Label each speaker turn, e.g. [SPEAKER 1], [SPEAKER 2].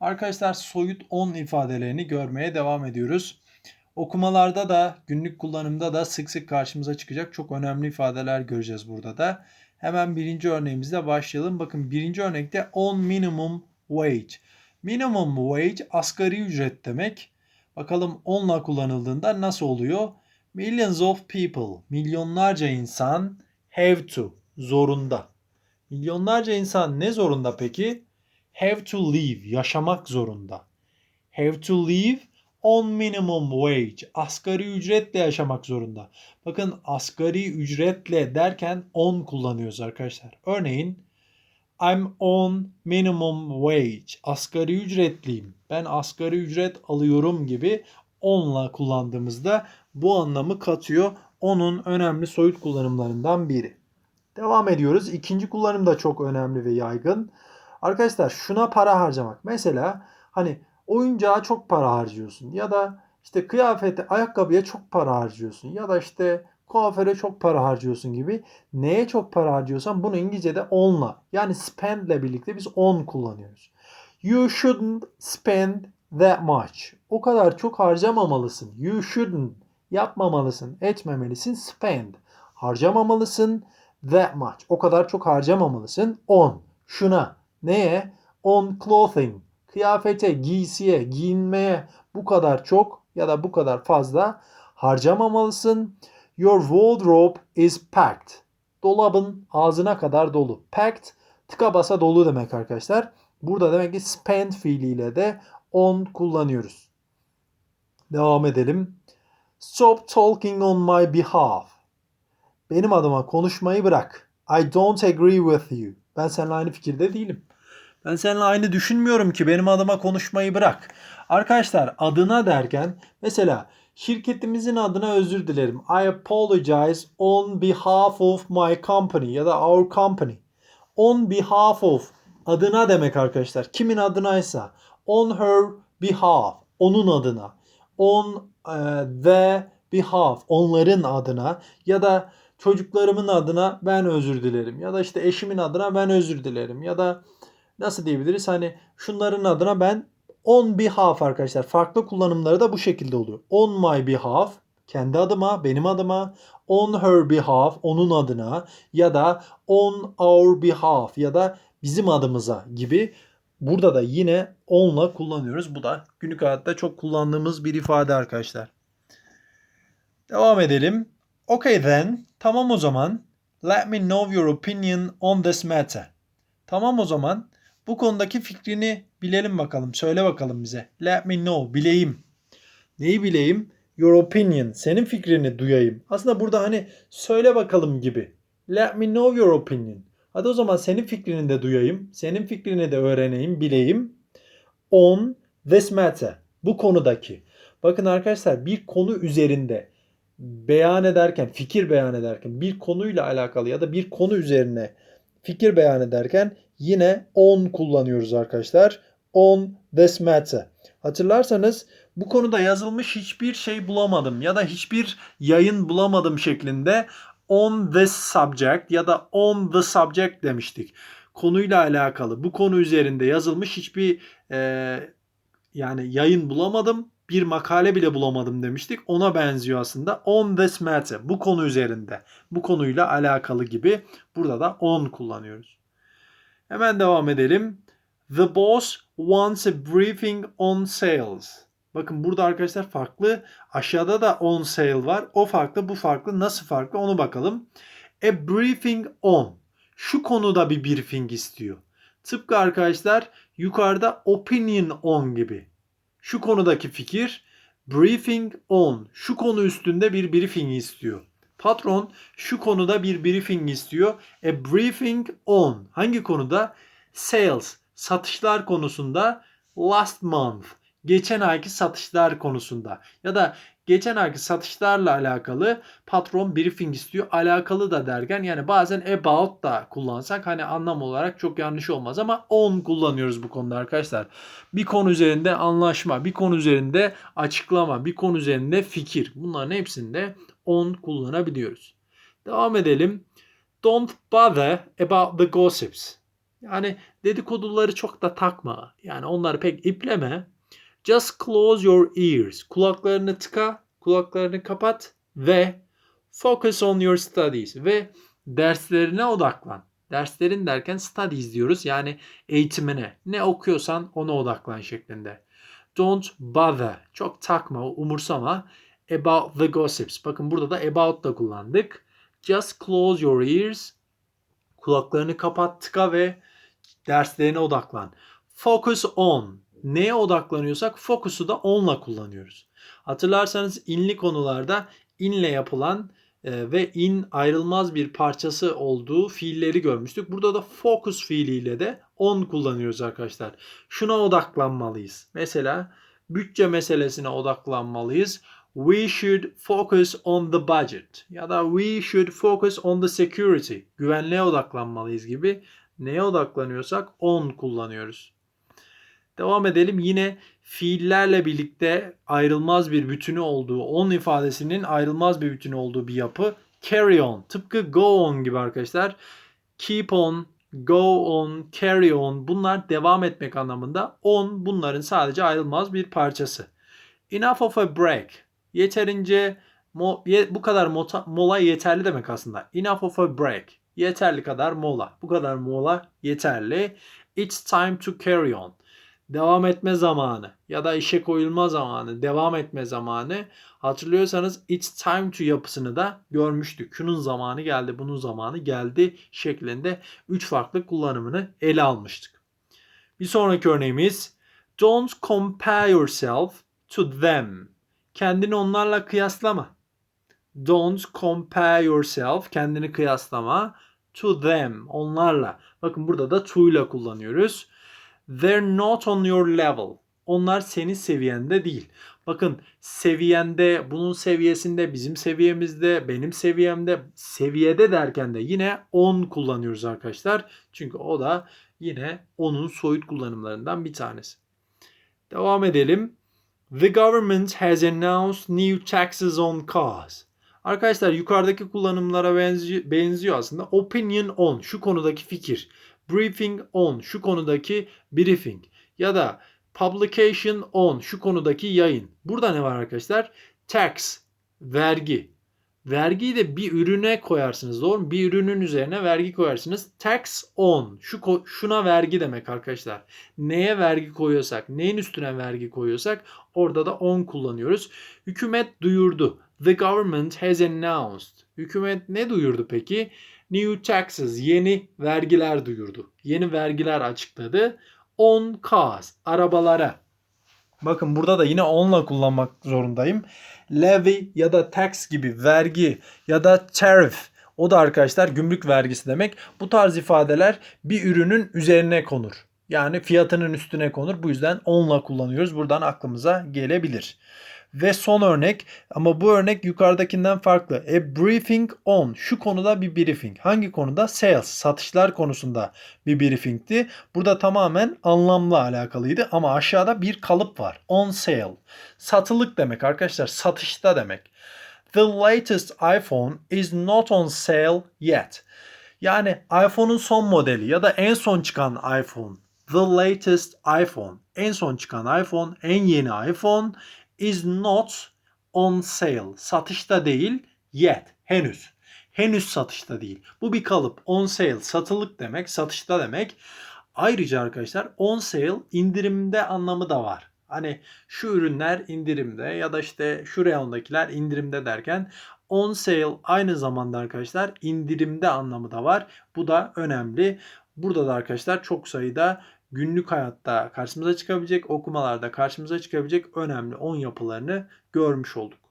[SPEAKER 1] Arkadaşlar soyut 10 ifadelerini görmeye devam ediyoruz. Okumalarda da günlük kullanımda da sık sık karşımıza çıkacak çok önemli ifadeler göreceğiz burada da. Hemen birinci örneğimizle başlayalım. Bakın birinci örnekte on minimum wage. Minimum wage asgari ücret demek. Bakalım onla kullanıldığında nasıl oluyor? Millions of people, milyonlarca insan have to, zorunda. Milyonlarca insan ne zorunda peki? Have to live, yaşamak zorunda. Have to live on minimum wage, asgari ücretle yaşamak zorunda. Bakın asgari ücretle derken on kullanıyoruz arkadaşlar. Örneğin I'm on minimum wage. Asgari ücretliyim. Ben asgari ücret alıyorum gibi onla kullandığımızda bu anlamı katıyor. Onun önemli soyut kullanımlarından biri. Devam ediyoruz. İkinci kullanım da çok önemli ve yaygın. Arkadaşlar şuna para harcamak. Mesela hani oyuncağa çok para harcıyorsun ya da işte kıyafete, ayakkabıya çok para harcıyorsun ya da işte kuaföre çok para harcıyorsun gibi neye çok para harcıyorsan bunu İngilizce'de on'la yani spend ile birlikte biz on kullanıyoruz. You shouldn't spend that much. O kadar çok harcamamalısın. You shouldn't yapmamalısın, etmemelisin. Spend. Harcamamalısın. That much. O kadar çok harcamamalısın. On. Şuna. Neye? On clothing. Kıyafete, giysiye, giyinmeye bu kadar çok ya da bu kadar fazla harcamamalısın. Your wardrobe is packed. Dolabın ağzına kadar dolu. Packed tıka basa dolu demek arkadaşlar. Burada demek ki spend fiiliyle de on kullanıyoruz. Devam edelim. Stop talking on my behalf. Benim adıma konuşmayı bırak. I don't agree with you. Ben seninle aynı fikirde değilim. Ben seninle aynı düşünmüyorum ki benim adıma konuşmayı bırak. Arkadaşlar adına derken mesela şirketimizin adına özür dilerim. I apologize on behalf of my company ya da our company. On behalf of adına demek arkadaşlar. Kimin adınaysa. On her behalf. Onun adına. On uh, the behalf. Onların adına ya da çocuklarımın adına ben özür dilerim. Ya da işte eşimin adına ben özür dilerim. Ya da nasıl diyebiliriz? Hani şunların adına ben on behalf arkadaşlar. Farklı kullanımları da bu şekilde oluyor. On my behalf kendi adıma, benim adıma, on her behalf, onun adına ya da on our behalf ya da bizim adımıza gibi burada da yine on'la kullanıyoruz. Bu da günlük hayatta çok kullandığımız bir ifade arkadaşlar. Devam edelim. Okay then. Tamam o zaman. Let me know your opinion on this matter. Tamam o zaman. Bu konudaki fikrini bilelim bakalım. Söyle bakalım bize. Let me know. Bileyim. Neyi bileyim? Your opinion. Senin fikrini duyayım. Aslında burada hani söyle bakalım gibi. Let me know your opinion. Hadi o zaman senin fikrini de duyayım. Senin fikrini de öğreneyim, bileyim. On this matter. Bu konudaki. Bakın arkadaşlar bir konu üzerinde beyan ederken, fikir beyan ederken, bir konuyla alakalı ya da bir konu üzerine fikir beyan ederken yine on kullanıyoruz arkadaşlar. On matter. Hatırlarsanız bu konuda yazılmış hiçbir şey bulamadım ya da hiçbir yayın bulamadım şeklinde on this subject ya da on the subject demiştik. Konuyla alakalı bu konu üzerinde yazılmış hiçbir e, yani yayın bulamadım bir makale bile bulamadım demiştik. Ona benziyor aslında. On this matter. Bu konu üzerinde. Bu konuyla alakalı gibi. Burada da on kullanıyoruz. Hemen devam edelim. The boss wants a briefing on sales. Bakın burada arkadaşlar farklı. Aşağıda da on sale var. O farklı, bu farklı. Nasıl farklı onu bakalım. A briefing on. Şu konuda bir briefing istiyor. Tıpkı arkadaşlar yukarıda opinion on gibi şu konudaki fikir briefing on şu konu üstünde bir briefing istiyor. Patron şu konuda bir briefing istiyor. A briefing on hangi konuda? Sales satışlar konusunda last month geçen ayki satışlar konusunda ya da geçen ayki satışlarla alakalı patron briefing istiyor. Alakalı da derken yani bazen about da kullansak hani anlam olarak çok yanlış olmaz ama on kullanıyoruz bu konuda arkadaşlar. Bir konu üzerinde anlaşma, bir konu üzerinde açıklama, bir konu üzerinde fikir. Bunların hepsinde on kullanabiliyoruz. Devam edelim. Don't bother about the gossips. Yani dedikoduları çok da takma. Yani onları pek ipleme. Just close your ears. Kulaklarını tıka, kulaklarını kapat ve focus on your studies ve derslerine odaklan. Derslerin derken studies diyoruz. Yani eğitimine. Ne okuyorsan ona odaklan şeklinde. Don't bother. Çok takma, umursama. About the gossips. Bakın burada da about da kullandık. Just close your ears. Kulaklarını kapat, tıka ve derslerine odaklan. Focus on. Neye odaklanıyorsak focusu da on'la kullanıyoruz. Hatırlarsanız inli konularda inle yapılan e, ve in ayrılmaz bir parçası olduğu fiilleri görmüştük. Burada da focus fiiliyle de on kullanıyoruz arkadaşlar. Şuna odaklanmalıyız. Mesela bütçe meselesine odaklanmalıyız. We should focus on the budget ya da we should focus on the security. Güvenliğe odaklanmalıyız gibi neye odaklanıyorsak on kullanıyoruz. Devam edelim. Yine fiillerle birlikte ayrılmaz bir bütünü olduğu, on ifadesinin ayrılmaz bir bütünü olduğu bir yapı. Carry on. Tıpkı go on gibi arkadaşlar. Keep on, go on, carry on bunlar devam etmek anlamında. On bunların sadece ayrılmaz bir parçası. Enough of a break. Yeterince mo, ye, bu kadar mota, mola yeterli demek aslında. Enough of a break. Yeterli kadar mola. Bu kadar mola yeterli. It's time to carry on devam etme zamanı ya da işe koyulma zamanı, devam etme zamanı. Hatırlıyorsanız it's time to yapısını da görmüştük. Şunun zamanı geldi, bunun zamanı geldi şeklinde üç farklı kullanımını ele almıştık. Bir sonraki örneğimiz don't compare yourself to them. Kendini onlarla kıyaslama. Don't compare yourself, kendini kıyaslama to them, onlarla. Bakın burada da to ile kullanıyoruz. They're not on your level. Onlar senin seviyende değil. Bakın seviyende, bunun seviyesinde, bizim seviyemizde, benim seviyemde, seviyede derken de yine on kullanıyoruz arkadaşlar. Çünkü o da yine onun soyut kullanımlarından bir tanesi. Devam edelim. The government has announced new taxes on cars. Arkadaşlar yukarıdaki kullanımlara benziyor, benziyor aslında. Opinion on şu konudaki fikir briefing on şu konudaki briefing ya da publication on şu konudaki yayın. Burada ne var arkadaşlar? Tax, vergi. Vergiyi de bir ürüne koyarsınız doğru mu? Bir ürünün üzerine vergi koyarsınız. Tax on. Şu şuna vergi demek arkadaşlar. Neye vergi koyuyorsak, neyin üstüne vergi koyuyorsak orada da on kullanıyoruz. Hükümet duyurdu. The government has announced. Hükümet ne duyurdu peki? New taxes yeni vergiler duyurdu. Yeni vergiler açıkladı. On cars arabalara. Bakın burada da yine onla kullanmak zorundayım. Levy ya da tax gibi vergi ya da tariff o da arkadaşlar gümrük vergisi demek. Bu tarz ifadeler bir ürünün üzerine konur. Yani fiyatının üstüne konur. Bu yüzden onla kullanıyoruz. Buradan aklımıza gelebilir. Ve son örnek ama bu örnek yukarıdakinden farklı. A briefing on. Şu konuda bir briefing. Hangi konuda? Sales, satışlar konusunda bir briefingti. Burada tamamen anlamla alakalıydı ama aşağıda bir kalıp var. On sale. Satılık demek arkadaşlar. Satışta demek. The latest iPhone is not on sale yet. Yani iPhone'un son modeli ya da en son çıkan iPhone. The latest iPhone. En son çıkan iPhone, en yeni iPhone is not on sale. Satışta değil yet. Henüz. Henüz satışta değil. Bu bir kalıp. On sale satılık demek, satışta demek. Ayrıca arkadaşlar on sale indirimde anlamı da var. Hani şu ürünler indirimde ya da işte şu reyondakiler indirimde derken on sale aynı zamanda arkadaşlar indirimde anlamı da var. Bu da önemli. Burada da arkadaşlar çok sayıda günlük hayatta karşımıza çıkabilecek, okumalarda karşımıza çıkabilecek önemli 10 yapılarını görmüş olduk.